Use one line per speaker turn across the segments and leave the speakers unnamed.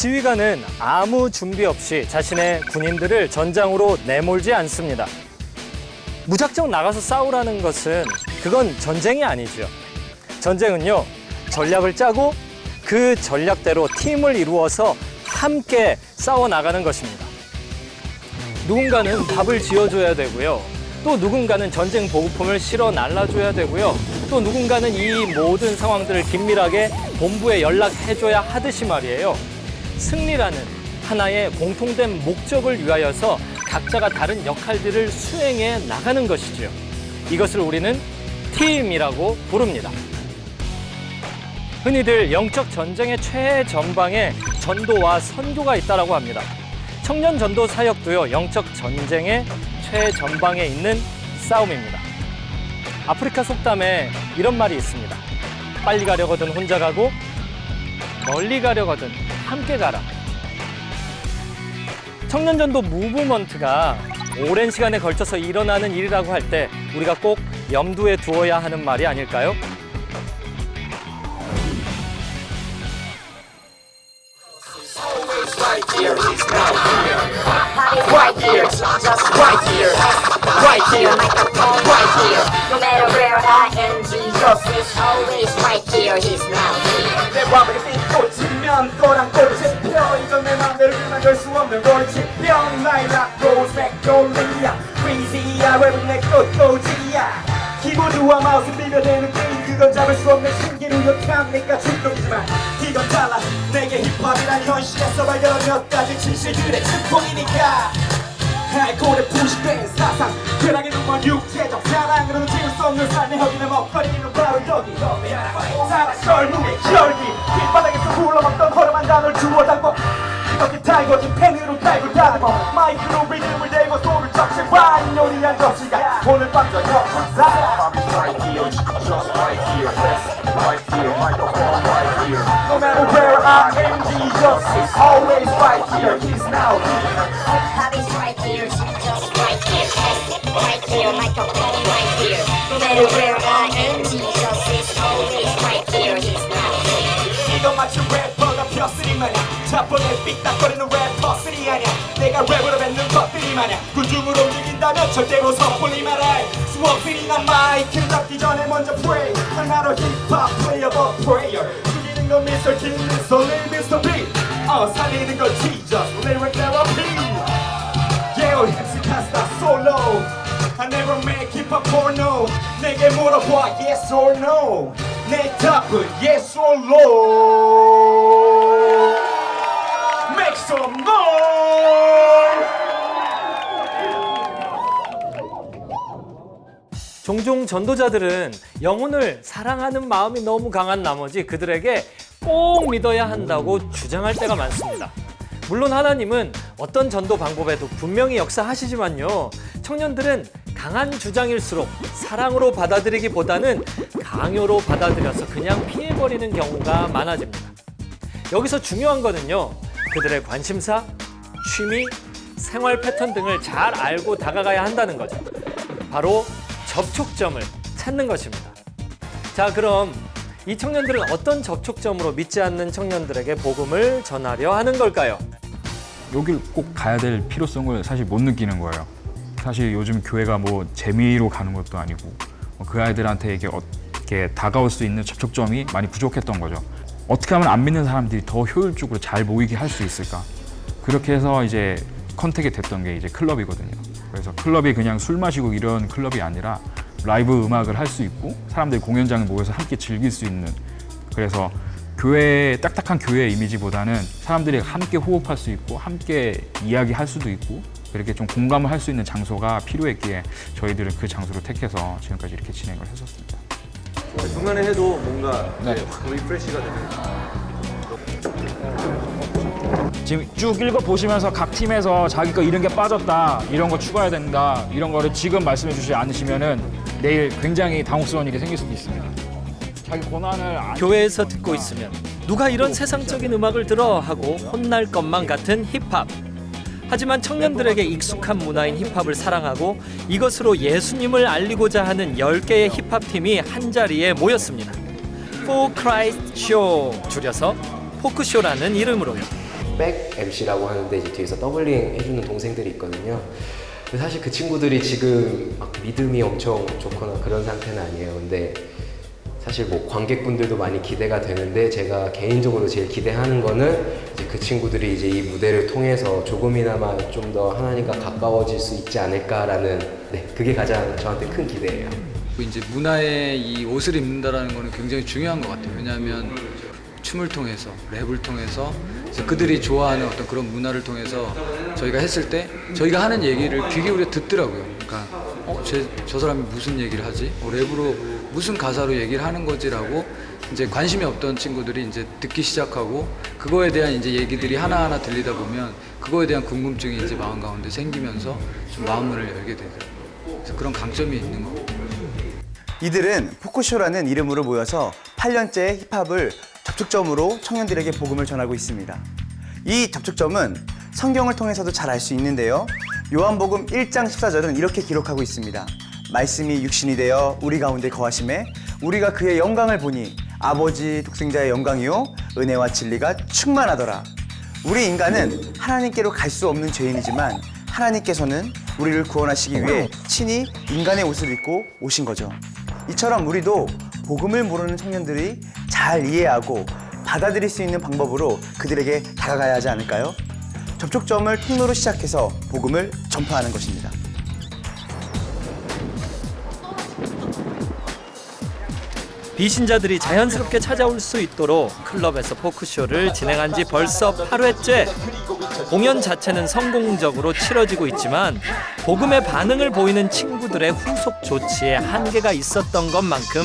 지휘관은 아무 준비 없이 자신의 군인들을 전장으로 내몰지 않습니다. 무작정 나가서 싸우라는 것은 그건 전쟁이 아니죠. 전쟁은요, 전략을 짜고 그 전략대로 팀을 이루어서 함께 싸워 나가는 것입니다. 누군가는 밥을 지어줘야 되고요. 또 누군가는 전쟁 보급품을 실어 날라줘야 되고요. 또 누군가는 이 모든 상황들을 긴밀하게 본부에 연락해줘야 하듯이 말이에요. 승리라는 하나의 공통된 목적을 위하여서 각자가 다른 역할들을 수행해 나가는 것이지요. 이것을 우리는 팀이라고 부릅니다. 흔히들 영적 전쟁의 최전방에 전도와 선교가 있다라고 합니다. 청년 전도 사역도요 영적 전쟁의 최전방에 있는 싸움입니다. 아프리카 속담에 이런 말이 있습니다. 빨리 가려거든 혼자 가고 멀리 가려거든 함께 가라. 청년 전도 무브먼트가 오랜 시간에 걸쳐서 일어나는 일이라고 할 때 우리가 꼭 염두에 두어야 하는 말이 아닐까요?
Just right here. Right here, right here. No matter where I am, Jesus is always right here, he's not here.
내 밥을 꽂히면 또랑 꽂을 씹혀 이건 내 맘대로 막을 수 없는 골치병 라일락 로즈 맥돌리야 프리지야 랩은 내 꽃꽂이야 좋아 마우스 비벼대는 게임. 그건 잡을 수 없는 신기루역함 내가 중독이지만 이건 달라. 내게 힙합이란 현실에서 발견몇 가지 진실들의 증폭이니까 알코올에 부식된 사상. 쾌락의 눈먼 육체적 사랑으로는 지울 수 없는 삶의 혁인의 먹거리는 바로 여기. 사랑 썰물의 열기. 길바닥에서 흘러먹던 허름한 단어를 주워 담고. 이렇게 달궈진 펜으로 달고 다듬어 마이크로 리듬을 대고 소를 적신 와인 요리한 접시가 오늘 밤 저녁 식사 No matter where I am, Jesus is always right here. He's now here.
Hobby's right here, just right here. Right here, microphone right here. No matter where I am, Jesus is always right here, he's not here.
이건 마치 래퍼가 벼슬이 마냥 자본의 삐딱거리는 래퍼슬이 아냐 내가 랩으로 뱉는 것들이 마냥 군중으로 움직인다면 절대로 섣불리 말할 수 없으니 난 마이크를 잡기 전에 먼저 pray I'm not a hip-hop player but prayer 죽이는 건 Mr. King. Lee, Mr. B 어 살리는 건 Jesus, lyric therapy Yeah, MC 카스타 solo I never make hip-hop porno 내게 물어봐 yes or no 내 답은 yes or no Make some noise
종종 전도자들은 영혼을 사랑하는 마음이 너무 강한 나머지 그들에게 꼭 믿어야 한다고 주장할 때가 많습니다. 물론 하나님은 어떤 전도 방법에도 분명히 역사하시지만요. 청년들은 강한 주장일수록 사랑으로 받아들이기보다는 강요로 받아들여서 그냥 피해버리는 경우가 많아집니다. 여기서 중요한 거는요. 그들의 관심사, 취미, 생활 패턴 등을 잘 알고 다가가야 한다는 거죠. 바로 접촉점을 찾는 것입니다. 자, 그럼 이 청년들은 어떤 접촉점으로 믿지 않는 청년들에게 복음을 전하려 하는 걸까요?
여길 꼭 가야 될 필요성을 사실 못 느끼는 거예요. 사실 요즘 교회가 뭐 재미로 가는 것도 아니고 뭐그 아이들한테 이게 어떻게 다가올 수 있는 접촉점이 많이 부족했던 거죠. 어떻게 하면 안 믿는 사람들이 더 효율적으로 잘 모이게 할 수 있을까? 그렇게 해서 이제 컨택이 됐던 게 이제 클럽이거든요. 그래서 클럽이 그냥 술 마시고 이런 클럽이 아니라 라이브 음악을 할 수 있고 사람들이 공연장에 모여서 함께 즐길 수 있는 그래서 교회 딱딱한 교회 이미지보다는 사람들이 함께 호흡할 수 있고 함께 이야기할 수도 있고 그렇게 좀 공감을 할 수 있는 장소가 필요했기에 저희들은 그 장소를 택해서 지금까지 이렇게 진행을 했었습니다.
중간에 해도 뭔가
네.
리프레시가 되는
지금 쭉 읽어 보시면서 각 팀에서 자기 거 이런 게 빠졌다 이런 거 추가해야 된다 이런 거를 지금 말씀해 주지 않으시면은 내일 굉장히 당혹스러운 일이 생길 수도 있습니다. 자기 고난을 안
교회에서 듣고 있으면 누가 이런 세상적인 음악을 들어 하고 혼날 것만 같은 힙합. 하지만 청년들에게 익숙한 문화인 힙합을 사랑하고 이것으로 예수님을 알리고자 하는 10개의 힙합팀이 한자리에 모였습니다. For Christ Show 줄여서 포크쇼라는 이름으로요.
백 MC라고 하는데 이제 뒤에서 더블링 해주는 동생들이 있거든요. 근데 사실 그 친구들이 지금 막 믿음이 엄청 좋거나 그런 상태는 아니에요. 근데 사실 뭐 관객분들도 많이 기대가 되는데 제가 개인적으로 제일 기대하는 거는 이제 그 친구들이 이제 이 무대를 통해서 조금이나마 좀 더 하나님과 가까워질 수 있지 않을까라는 네 그게 가장 저한테 큰 기대예요.
이제 문화의 이 옷을 입는다라는 거는 굉장히 중요한 것 같아요. 왜냐하면 춤을 통해서 랩을 통해서 그들이 좋아하는 어떤 그런 문화를 통해서 저희가 했을 때 저희가 하는 얘기를 귀 기울여 듣더라고요. 그러니까 어, 쟤, 저 사람이 무슨 얘기를 하지? 어, 랩으로 무슨 가사로 얘기를 하는 거지라고 이제 관심이 없던 친구들이 이제 듣기 시작하고 그거에 대한 이제 얘기들이 하나하나 들리다 보면 그거에 대한 궁금증이 이제 마음 가운데 생기면서 좀 마음문을 열게 되더라고요. 그래서 그런 강점이 있는 것 같아요.
이들은 포크쇼라는 이름으로 모여서 8년째 힙합을 접촉점으로 청년들에게 복음을 전하고 있습니다. 이 접촉점은 성경을 통해서도 잘 알 수 있는데요. 요한복음 1장 14절은 이렇게 기록하고 있습니다. 말씀이 육신이 되어 우리 가운데 거하심에 우리가 그의 영광을 보니 아버지 독생자의 영광이요 은혜와 진리가 충만하더라. 우리 인간은 하나님께로 갈 수 없는 죄인이지만 하나님께서는 우리를 구원하시기 위해 친히 인간의 옷을 입고 오신 거죠. 이처럼 우리도 복음을 모르는 청년들이 잘 이해하고 받아들일 수 있는 방법으로 그들에게 다가가야 하지 않을까요? 접촉점을 통로로 시작해서 복음을 전파하는 것입니다.
비신자들이 자연스럽게 찾아올 수 있도록 클럽에서 포크쇼를 진행한 지 벌써 8회째. 공연 자체는 성공적으로 치러지고 있지만 복음의 반응을 보이는 친구들의 후속 조치에 한계가 있었던 것만큼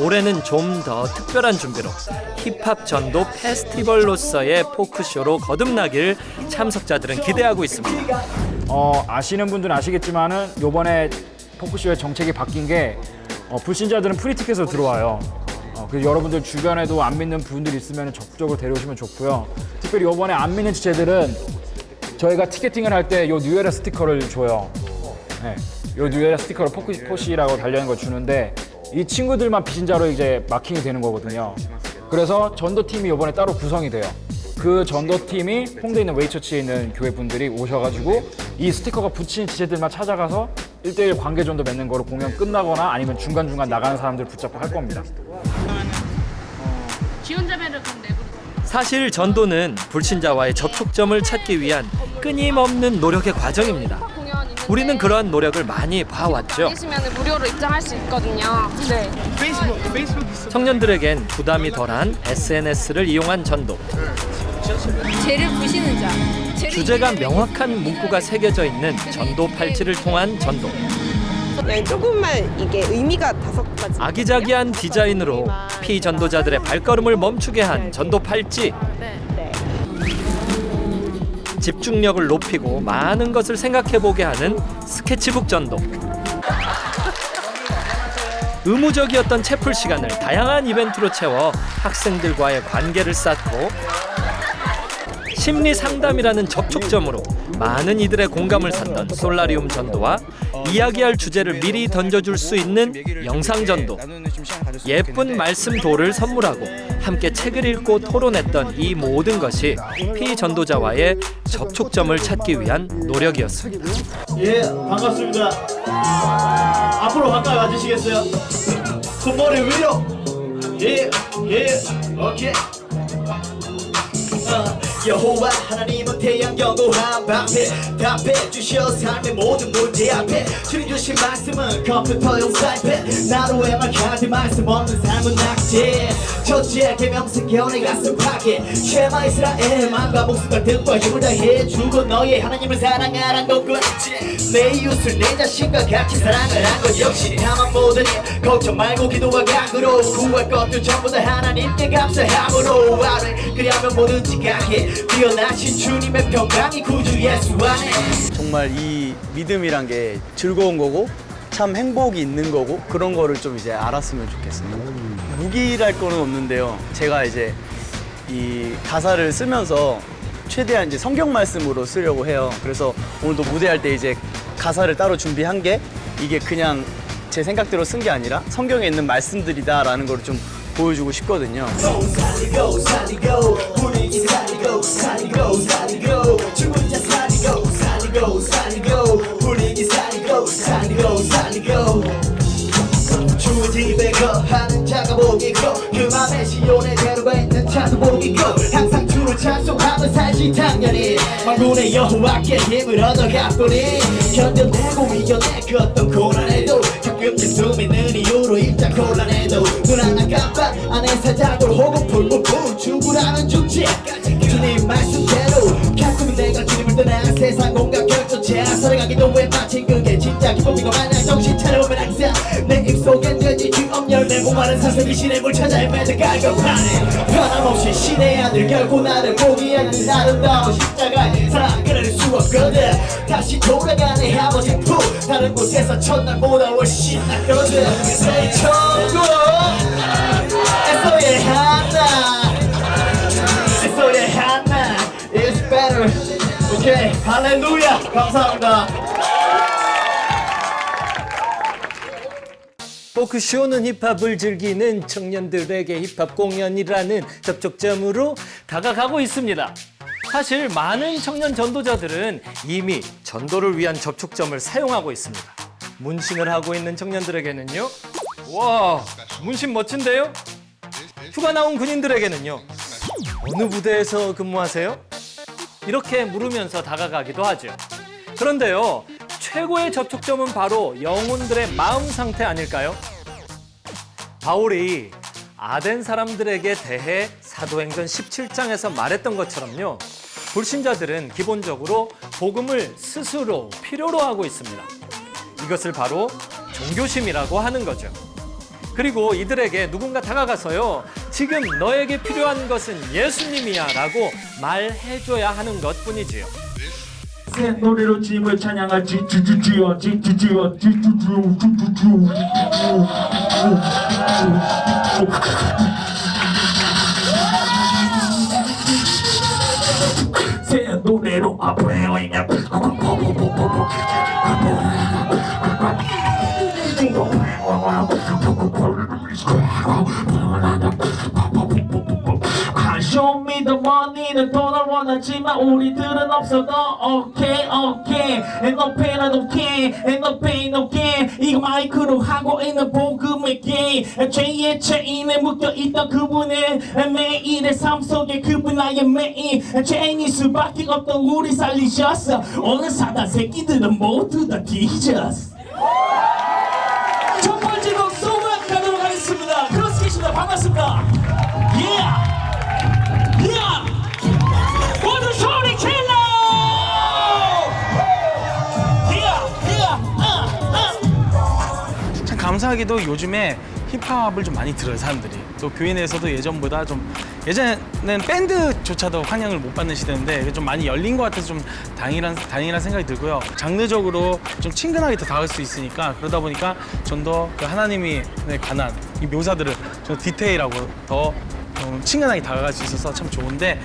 올해는 좀 더 특별한 준비로 힙합 전도 페스티벌로서의 포크쇼로 거듭나길 참석자들은 기대하고 있습니다.
어, 아시는 분들은 아시겠지만은 요번에 포크쇼의 정책이 바뀐 게 어, 불신자들은 프리티켓으로 들어와요. 어, 그래서 여러분들 주변에도 안 믿는 분들이 있으면 적극적으로 데려오시면 좋고요. 특별히 요번에 안 믿는 지체들은 저희가 티켓팅을 할때요 뉴에라 스티커를 줘요. 네. 요 뉴에라 스티커를 포크, 포시라고 달려있는 걸 주는데 이 친구들만 비신자로 이제 마킹이 되는 거거든요. 그래서 전도팀이 요번에 따로 구성이 돼요. 그 전도팀이 홍대에 있는 웨이처치에 있는 교회 분들이 오셔가지고 이 스티커가 붙인 지체들만 찾아가서 1대1 관계 전도 맺는 거로 공연 끝나거나 아니면 중간중간 나가는 사람들 붙잡고 할 겁니다.
지원자매를 그럼 내부로
사실 전도는 불신자와의 접촉점을 찾기 위한 끊임없는 노력의 과정입니다.
공연 있는데
우리는 그러한 노력을 많이 봐왔죠.
계시면 무료로 입장할 수 있거든요. 네.
청년들에겐 부담이 덜한 SNS를 이용한 전도.
죄를 부시는 자.
주제가 명확한 문구가 새겨져 있는 전도 팔찌를 통한 전도.
그냥 조금만 이게 의미가 다섯 가지.
아기자기한 디자인으로 피 전도자들의 발걸음을 멈추게 한 전도 팔찌.
네.
집중력을 높이고 많은 것을 생각해 보게 하는 스케치북 전도. 의무적이었던 채플 시간을 다양한 이벤트로 채워 학생들과의 관계를 쌓고 심리 상담이라는 접촉점으로 많은 이들의 공감을 샀던 솔라리움 전도와 이야기할 주제를 미리 던져줄 수 있는 영상 전도. 예쁜 말씀 도를 선물하고 함께 책을 읽고 토론했던 이 모든 것이 피 전도자와의 접촉점을 찾기 위한 노력이었습니다.
예, 반갑습니다. 앞으로 가까이 와주시겠어요? 손머리 위로. 예, 예, 오케이. 어, 여호와 하나님은 태양 견고한 방패 답해 주셔 삶의 모든 문제 앞에 주님 주신 말씀은 컴퓨터 용 사이펜. 나로에만 카드 말씀 없는 삶은 낙제. 첫째 계명생 견해 가슴 파괴. 쉐마 이스라엘 마음과 목숨과 뜻과 힘을 다해 주고 너의 하나님을 사랑하란 것 같지. 내 이웃을 내 자신과 같이 사랑을 한것 역시 다만 모든 일 걱정 말고 기도와 강으로 구할 것들 전부 다 하나님께 감사함으로. 아래 그리하면 뭐든지 가게. 뛰어나신 주님 의 평강이 구주 예수 안에
정말 이 믿음이란 게 즐거운 거고 참 행복이 있는 거고 그런 거를 좀 이제 알았으면 좋겠습니다. 무기랄 거는 없는데요. 제가 이제 이 가사를 쓰면서 최대한 이제 성경 말씀으로 쓰려고 해요. 그래서 오늘도 무대할 때 이제 가사를 따로 준비한 게 이게 그냥 제 생각대로 쓴 게 아니라 성경에 있는 말씀들이다라는 걸 좀 보여주고 싶거든요.
일찍 살리고 살리고 살리고 주문자 살리고 살리고 살리고 분위기 살리고 살리고 살리고 주집에 거하는 작업복이고 그 맘에 시온에 대로가 있는 찬송복이고 항상 주를 찬송하며 살지 당연히 만군의 여호와께 힘을 얻어갔더니 견뎌내고 이겨내 그 어떤 고난에도 가끔 숨 있는 이유로 입자 곤란해도 눈 하나 깜빡 안에 살자고 혹은 풀풀풀 죽으라는 주제 주님 말씀대로 가끔 내가 주님을 떠나 세상 온갖 결정체 살아가기도 왜 마치 그게 진짜 기쁨이고 마냥 정신 차려보면 항상 내 입속엔 주엄 열매 목마른 사슴이 신의 물 찾아 헤매는 갈급하네 변함없이 신의 아들 결코 나를 포기하는 아름다운 십자가의 사랑 끊을 수 없거든. 다시 돌아가네 아버지 푸 다른 곳에서 첫날보다 훨씬 낫거든. 내 천국. 에서의 하나. 에서의 하나. Is better. 오케이 할렐루야. 감사합니다
포크쇼는 힙합을 즐기는 청년들에게 힙합 공연이라는 접촉점으로 다가가고 있습니다. 사실 많은 청년 전도자들은 이미 전도를 위한 접촉점을 사용하고 있습니다. 문신을 하고 있는 청년들에게는요. 와, 문신 멋진데요? 휴가 나온 군인들에게는요. 어느 부대에서 근무하세요? 이렇게 물으면서 다가가기도 하죠. 그런데요, 최고의 접촉점은 바로 영혼들의 마음 상태 아닐까요? 바울이 아덴 사람들에게 대해 사도행전 17장에서 말했던 것처럼요. 불신자들은 기본적으로 복음을 스스로 필요로 하고 있습니다. 이것을 바로 종교심이라고 하는 거죠. 그리고 이들에게 누군가 다가가서요. 지금 너에게 필요한 것은 예수님이야 라고 말해줘야 하는 것 뿐이지요.
새 노래로 주님을 찬양할 지지지지어 지지지어 지지지어 새 노래로 있냐 Show me the money는 돈을 원하지만 우리들은 없어도 okay okay And no pain I don't 이거 마이크로 하고 있는 복음의 게임 죄의 체인에 묶여있던 그분은 매일의 삶 속에 그분 나의 메인 죄인일 수밖에 없던 우리 살리셨어 오늘 사단 새끼들은 모두 다 뒤졌어 첫 번째 곡 소문학 가도록 하겠습니다. 크로스케이십니다. 반갑습니다 감사하게도 요즘에 힙합을 좀 많이 들어요 사람들이. 또 교회 내에서도 예전보다 좀 예전에는 밴드조차도 환영을 못 받는 시대인데 좀 많이 열린 것 같아서 좀 다행이란, 다행이란 생각이 들고요. 장르적으로 좀 친근하게 더 다가갈 수 있으니까 그러다 보니까 좀더그 하나님이 관한 이 묘사들을 좀 디테일하고 더 좀 친근하게 다가갈 수 있어서 참 좋은데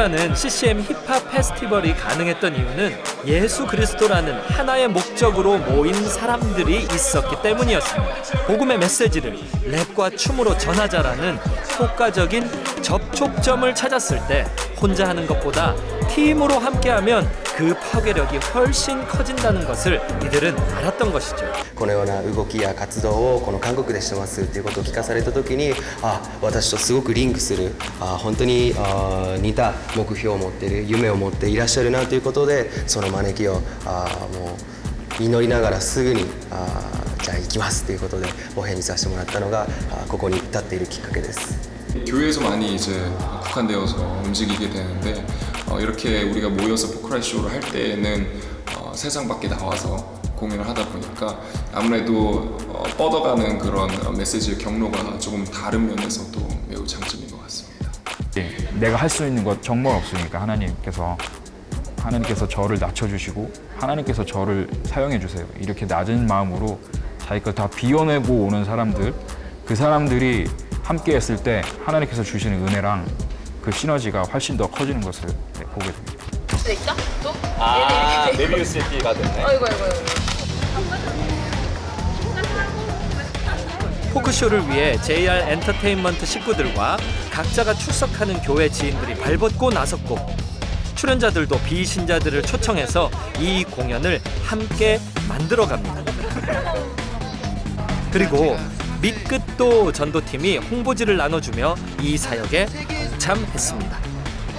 포크쇼라는 CCM 힙합 페스티벌이 가능했던 이유는 예수 그리스도라는 하나의 목적으로 모인 사람들이 있었기 때문이었습니다. 복음의 메시지를 랩과 춤으로 전하자라는 효과적인 접촉점을 찾았을 때 혼자 하는 것보다 팀으로 함께하면 그 파괴력이 훨씬 커진다는 것을 이들은 알았던 것이죠.
このような動きや活動をこの韓国でしてますっていうことを聞かされた時にあ私とすごくリンクするあ本当にあ似た目標を持っている夢を持っていらっしゃるなということでその招きをあもう祈りながらすぐにあじゃあ行きますということでお返事させてもらったのがあここに至っているきっかけです
교회에서 많이 이제 국한되어서 움직이게 되는데 어, 이렇게 우리가 모여서 포크라이 쇼를 할 때에는 어, 세상 밖에 나와서 공연을 하다 보니까 아무래도 어, 뻗어가는 그런 어, 메시지의 경로가 조금 다른 면에서도 매우 장점인 것 같습니다.
예, 내가 할 수 있는 것 정말 없으니까 하나님께서 하나님께서 저를 낮춰주시고 하나님께서 저를 사용해 주세요. 이렇게 낮은 마음으로 자기 걸다 비워내고 오는 사람들 그 사람들이 함께 했을 때 하나님께서 주시는 은혜랑 그 시너지가 훨씬 더 커지는 것을 네, 보게 됩니다.
네, 있다? 또?
아. 메비우스의 띠가 됐네.
아이고, 아이고, 아이고.
포크쇼를 위해 JR 엔터테인먼트 식구들과 각자가 출석하는 교회 지인들이 발벗고 나섰고 출연자들도 비신자들을 초청해서 이 공연을 함께 만들어 갑니다. 그리고 밑끝도 전도팀이 홍보지를 나눠주며 이 사역에 동참했습니다.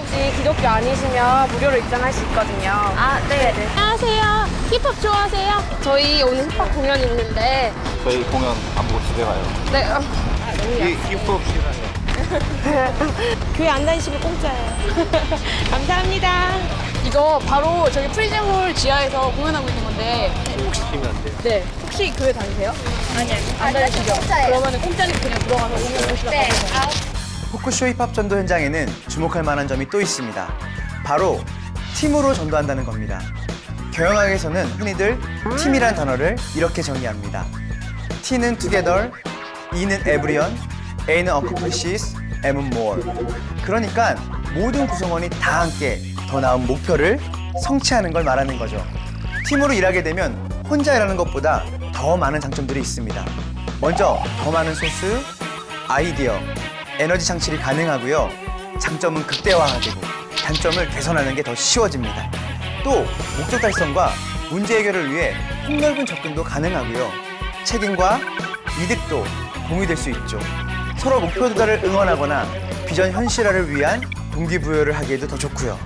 혹시 기독교 아니시면 무료로 입장할 수 있거든요. 아, 네. 네. 안녕하세요. 힙합 좋아하세요? 저희 오늘 힙합 공연 있는데.
저희 공연 안 보고 집에 가요.
네. 어.
힙합
교회 안 다니시면 공짜예요. 감사합니다.
이거 바로 저기 프리즘홀 지하에서 공연하고 있는 건데.
혹시 뛰면 안 돼요?
네. 혹시 교회 다니세요? 아니요. 안 다니시죠? 그러면 공짜니까 그냥 들어가서 공연 보시라고. 네.
포크쇼 힙합 전도 현장에는 주목할 만한 점이 또 있습니다. 바로 팀으로 전도한다는 겁니다. 경영학에서는 흔히들 팀이란 단어를 이렇게 정의합니다. T는 together, E는 everyone, A는 accomplishes, M은 more. 그러니까 모든 구성원이 다 함께 더 나은 목표를 성취하는 걸 말하는 거죠. 팀으로 일하게 되면 혼자 일하는 것보다 더 많은 장점들이 있습니다. 먼저 더 많은 소스, 아이디어, 에너지 창출이 가능하고요. 장점은 극대화되고 단점을 개선하는 게 더 쉬워집니다. 또 목적 달성과 문제 해결을 위해 폭넓은 접근도 가능하고요. 책임과 이득도 공유될 수 있죠. 서로 목표 도달을 응원하거나 비전 현실화를 위한 동기부여를 하기에도 더 좋고요.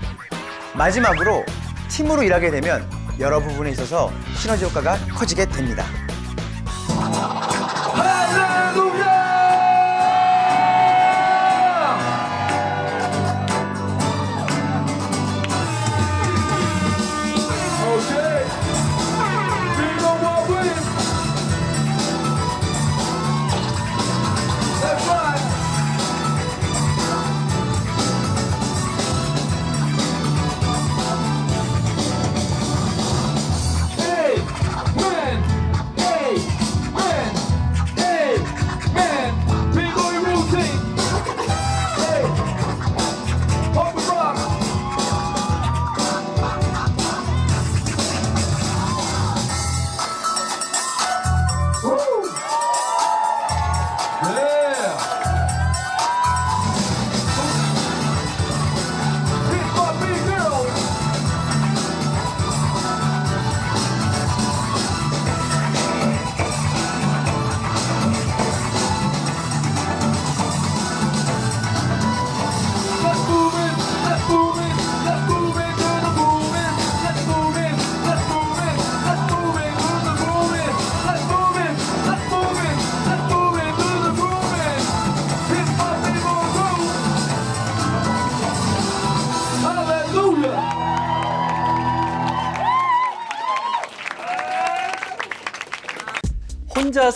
마지막으로 팀으로 일하게 되면 여러 부분에 있어서 시너지 효과가 커지게 됩니다.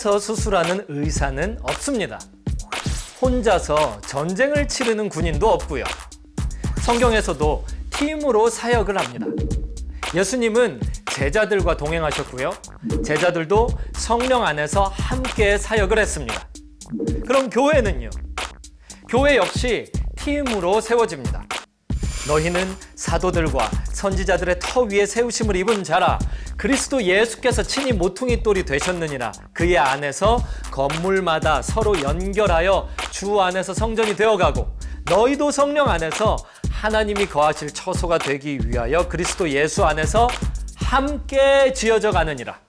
혼자서 수술하는 의사는 없습니다. 혼자서 전쟁을 치르는 군인도 없고요. 성경에서도 팀으로 사역을 합니다. 예수님은 제자들과 동행하셨고요. 제자들도 성령 안에서 함께 사역을 했습니다. 그럼 교회는요? 교회 역시 팀으로 세워집니다. 너희는 사도들과 선지자들의 터 위에 세우심을 입은 자라 그리스도 예수께서 친히 모퉁이 돌이 되셨느니라 그의 안에서 건물마다 서로 연결하여 주 안에서 성전이 되어가고 너희도 성령 안에서 하나님이 거하실 처소가 되기 위하여 그리스도 예수 안에서 함께 지어져 가느니라.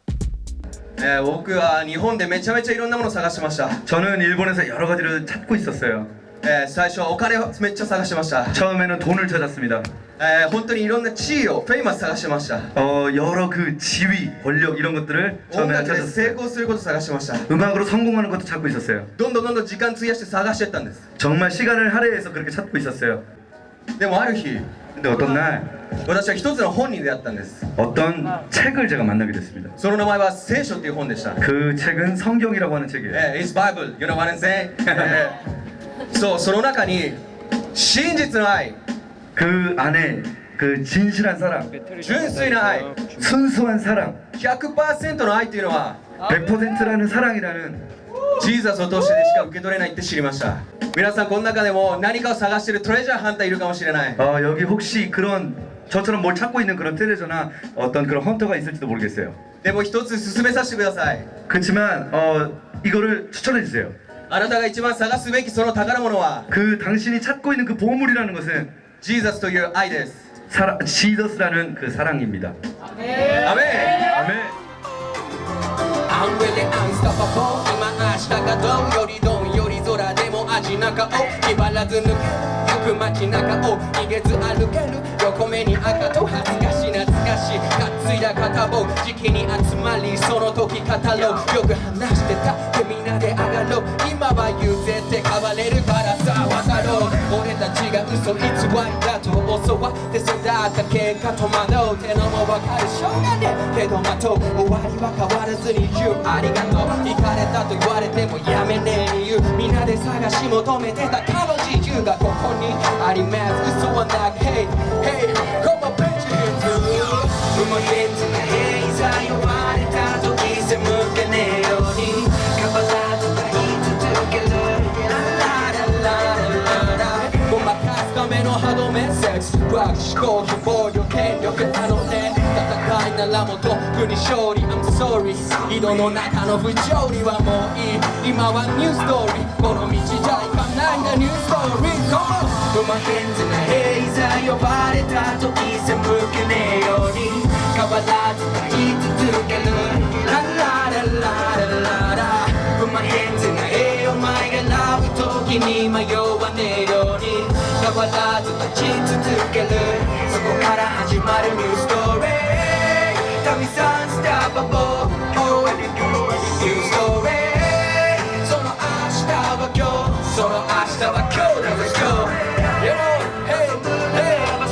えー僕は日本でめちゃめちゃいろんなものを探しました
저는 일본에서 여러 가지를 찾고 있었어요.
えー最初はお金をめっちゃ探しました
처음에는 돈을 찾았습니다.
えー本当にいろんな地位をフェイマス探しました
어, 여러 그 지위, 권력 이런 것들을
音
처음에는
楽で成
찾았어요.
功することを探しました
음악으로 성공하는 것도 찾고 있었어요.
どんどんどんどん時間費やして探していったんです
정말 시간을 할애해서 그렇게 찾고 있었어요.
でもある日
근데 어떤 날
私は一つの本に出会ったんです
어떤 책을 제가 만나게 됐습니다.
その名前は聖書っていう本でした
그 책은 성경이라고 하는 책이에요.
えー It's Bible, you know what I'm saying? えー そう、その中に真実の愛
그 안에 그 진실한 사랑,
純粋な愛
순수한 사랑,
100%の愛っていうのは
100%라는 사랑이라는
ジーザスを通してでしか受け取れないって知りました皆さんこの中でも何かを探してるトレジャーハンターいるかもしれない
어, 여기 혹시 그런 저처럼 뭘 찾고 있는 그런 트레저나 어떤 그런 헌터가 있을지도 모르겠어요.
でも一つ進めさせてください
그렇지만 어, 이거를 추천해 주세요.
あなたが一番探すべきその宝物は
그 당신이 찾고 있는 그 보물이라는 것은
ジーザスという愛です
사랑, 지저스라는 그 사랑입니다.
アメン
아멘.
I'm really unstoppable 今明日がどうよりどんより空でも味中を気張らず抜ける行く街中を逃げず歩ける横目に赤と恥ずかし懐か し担いだ片棒時期に集まりその時語ろうよく話してたでみんなで上がろう今は譲って変われるからさ渡ろう俺たちが嘘偽りだと教わって育った結果戸惑うてのもわかるしょうがねえけど待とう終わりは変わらずに言うありがとう行かれたと言われてもやめねえ理由みんなで探し求めてた彼の自由がここにあります嘘はなく Hey Hey Come on bitch 戦いならもとっくに勝利。I'm sorry 井戸の中の不条理はもういい。今はニューストーリーこの道じゃいかないんだニューストーリー Come on 不負けんずな平座呼ばれた時背向けねえように。変わらずが言い続ける。ララララララ。ラ不負けんずなえお前がラブ時に迷わねえように。変わらず立ち続ける。そこから始まるニューストーリー tell me it's unstoppable You story 서로 아시다바교 서로 아시다바교 Let's go Yeah hey hey My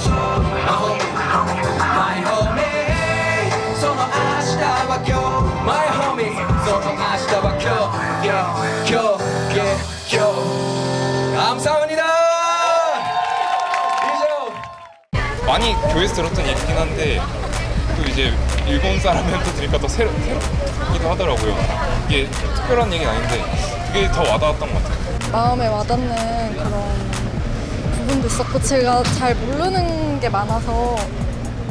homie My homie 서로 아시다바교 My homie 서로 아시다바교 Yo yo yeah yo 감사합니다 이죠
많이 교회에서 들었던 얘기긴 한데 이제 일본 사람한테 들으니까 더 새로, 새롭기도 하더라고요. 이게 특별한 얘기는 아닌데 그게 더 와닿았던 것 같아요.
마음에 와닿는 그런 부분도 있었고 제가 잘 모르는 게 많아서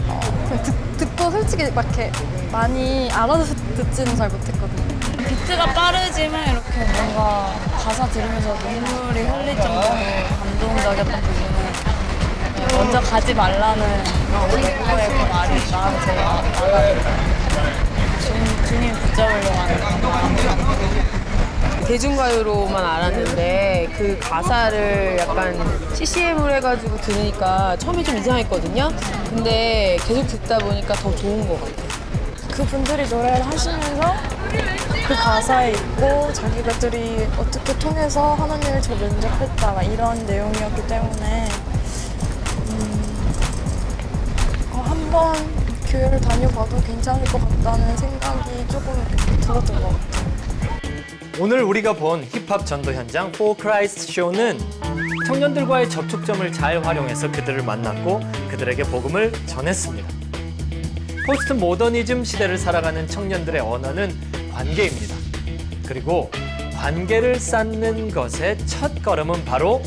어, 그냥 듣, 듣고 솔직히 막 이렇게 많이 알아서 듣지는 잘 못했거든요.
비트가 빠르지만 이렇게 뭔가 가사 들으면서 눈물이 흘릴 정도로 감동적이었던 부분은 먼저 가지 말라는 예고의 그 말이 나한테 와닿았어요. 주님, 붙잡으려고 하는
대중가요로만 알았는데 그 가사를 약간 CCM으로 해가지고 들으니까 처음에 좀 이상했거든요. 근데 계속 듣다 보니까 더 좋은 것 같아요.
그 분들이 노래를 하시면서 그 가사에 있고 자기들이 어떻게 통해서 하나님을 저 면접했다 막 이런 내용이었기 때문에 한번 교회를 다녀봐도 괜찮을 것 같다는 생각이 조금 들었던 것 같아요.
오늘 우리가 본 힙합 전도 현장 For Christ 쇼는 청년들과의 접촉점을 잘 활용해서 그들을 만났고 그들에게 복음을 전했습니다. 포스트 모더니즘 시대를 살아가는 청년들의 언어는 관계입니다. 그리고 관계를 쌓는 것의 첫 걸음은 바로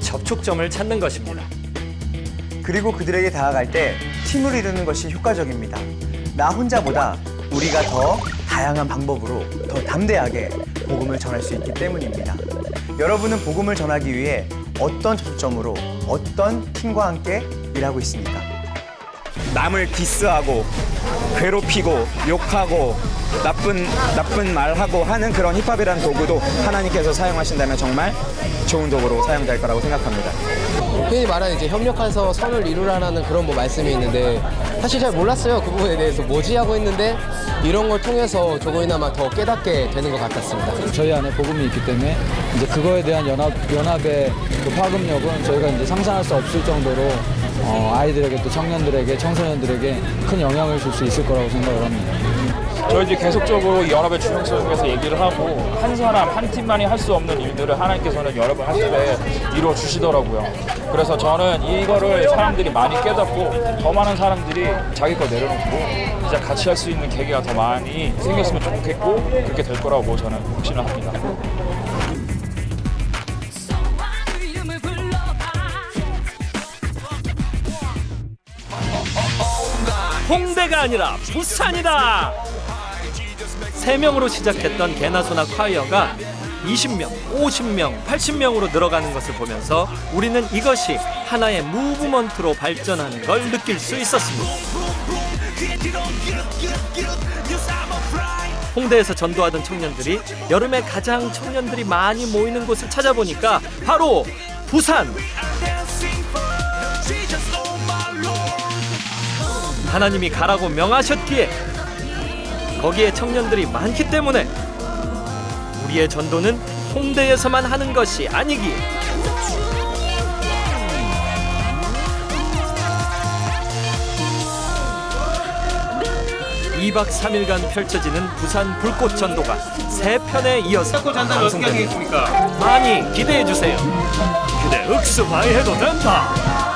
접촉점을 찾는 것입니다.
그리고 그들에게 다가갈 때 팀을 이루는 것이 효과적입니다. 나 혼자보다 우리가 더 다양한 방법으로 더 담대하게 복음을 전할 수 있기 때문입니다. 여러분은 복음을 전하기 위해 어떤 접촉점으로 어떤 팀과 함께 일하고 있습니까?
남을 디스하고 괴롭히고 욕하고 나쁜 나쁜 말하고 하는 그런 힙합이라는 도구도 하나님께서 사용하신다면 정말 좋은 도구로 사용될 거라고 생각합니다.
흔히 말하는 이제 협력해서 선을 이루라는 그런 뭐 말씀이 있는데 사실 잘 몰랐어요 그 부분에 대해서 뭐지 하고 있는데 이런 걸 통해서 조금이나마 더 깨닫게 되는 것 같았습니다.
저희 안에 복음이 있기 때문에 이제 그거에 대한 연합 연합의 그 파급력은 저희가 이제 상상할 수 없을 정도로 어, 아이들에게 또 청년들에게 청소년들에게 큰 영향을 줄 수 있을 거라고 생각을 합니다.
저희들이 계속적으로 연합의 중요성에 대해서 얘기를 하고 한 사람 한 팀만이 할 수 없는 일들을 하나님께서는 여러 번 하시되 이루어 주시더라고요. 그래서 저는 이거를 사람들이 많이 깨닫고 더 많은 사람들이 자기 거 내려놓고 이제 같이 할 수 있는 계기가 더 많이 생겼으면 좋겠고 그렇게 될 거라고 저는 확신을 합니다.
홍대가 아니라 부산이다. 세 명으로 시작했던 개나소나 콰이어가 20명, 50명, 80명으로 늘어가는 것을 보면서 우리는 이것이 하나의 무브먼트로 발전하는 걸 느낄 수 있었습니다. 홍대에서 전도하던 청년들이 여름에 가장 청년들이 많이 모이는 곳을 찾아보니까 바로 부산. 하나님이 가라고 명하셨기에 거기에 청년들이 많기 때문에 우리의 전도는 홍대에서만 하는 것이 아니기에 2박 3일간 펼쳐지는 부산 불꽃 전도가 세 편에 이어서 방송됩니다. 많이 기대해 주세요. 기대 윽수 많이 해도 된다.